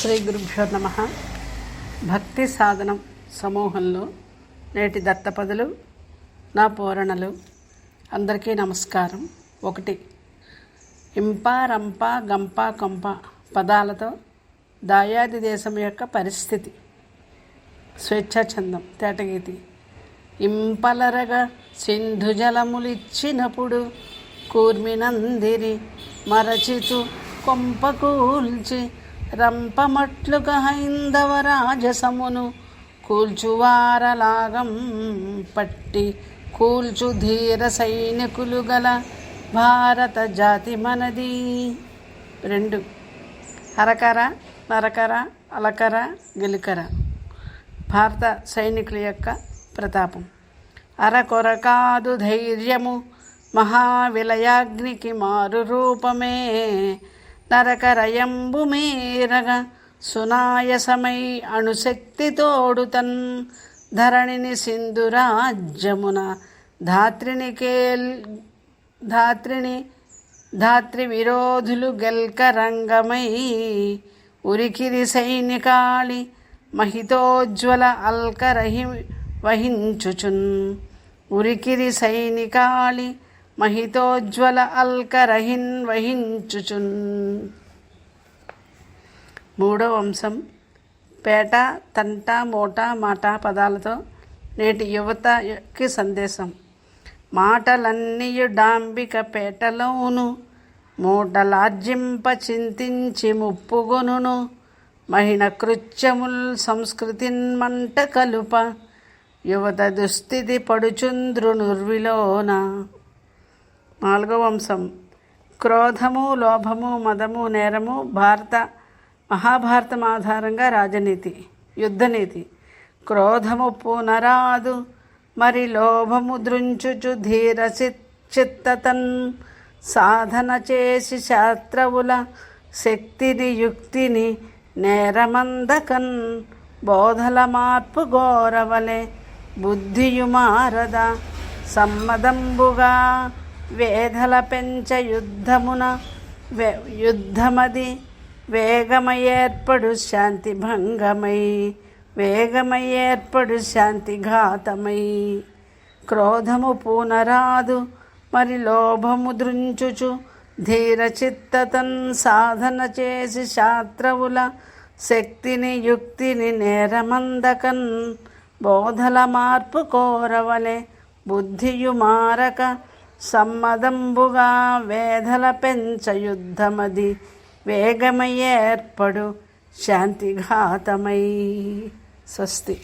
శ్రీ గురుభ్యో నమ. భక్తి సాధనం సమూహంలో నేటి దత్తపదులు నా పూరణలు అందరికీ నమస్కారం. ఒకటి ఇంప రంప గంప కొంప పదాలతో దాయాది దేశం యొక్క పరిస్థితి. స్వేచ్ఛాచందం తేటగీతి. ఇంపలరగా సింధు జలములిచ్చినప్పుడు కూర్మినందిరి మరచితు కొంపకూల్చి రంపమట్లుగా హైందవ రాజసమును కూల్చువారలాగం పట్టి కూల్చు ధీర సైనికులు గల భారత జాతి మనది. రెండు. హరకర నరకర అలకర గెలికర. భారత సైనికుల యొక్క ప్రతాపం. అరకొర కాదు ధైర్యము మహావిలయాగ్నికి మారు రూపమే. నరకరయంబు మేరగా సునాయసమై అణుశక్తి తోడుతన్ ధరణిని సింధురాజ్యమున ధాత్రిని కేల్ ధాత్రిని ధాత్రి విరోధులు గెల్క రంగమై ఉరికిరి సైనికాళి మహితోజ్వల అల్కరహి వహించుచున్. ఉరికిరి సైనికాళి మహితోజ్వల అల్కరహిన్ వహించుచున్. మూడో వంశం పేట తంట మూట మాట పదాలతో నేటి యువతకి సందేశం. మాటలన్నీయు డాంబిక పేటలోను మూటలార్జింప చింతించి ముప్పుగొనును. మహిళ కృత్యముల్ సంస్కృతిన్ మంట కలుప యువత దుస్థితి పడుచుంద్రు నుర్విలోన. నాలుగవ అంశం క్రోధము లోభము మదము నేరము భారత మహాభారతం ఆధారంగా రాజనీతి యుద్ధనీతి. క్రోధము పునరాదు మరి లోభము దృంచుచు ధీర చిత్తతన్. సాధన చేసి శాస్త్రవుల శక్తిని యుక్తిని నేరమందకన్. బోధల మార్పు గోరవలే బుద్ధియుమారద సమ్మదంబుగా వేధల పెంచ యుద్ధమున యుద్ధమది వేగమయేర్పడు శాంతి భంగమై వేగమయేర్పడు శాంతి ఘాతమై. క్రోధము పూనరాదు మరి లోభము దృంచుచు ధీర చిత్తతన్ సాధన చేసి శాస్త్రవుల శక్తిని యుక్తిని నేరమందకన్. బోధల మార్పు కోరవలే బుద్ధియు మారక సమ్మదంబుగా వేధల పెంచ యుద్ధమది. వేగమయ్యేర్పడు శాంతిఘాతమై. స్వస్తి.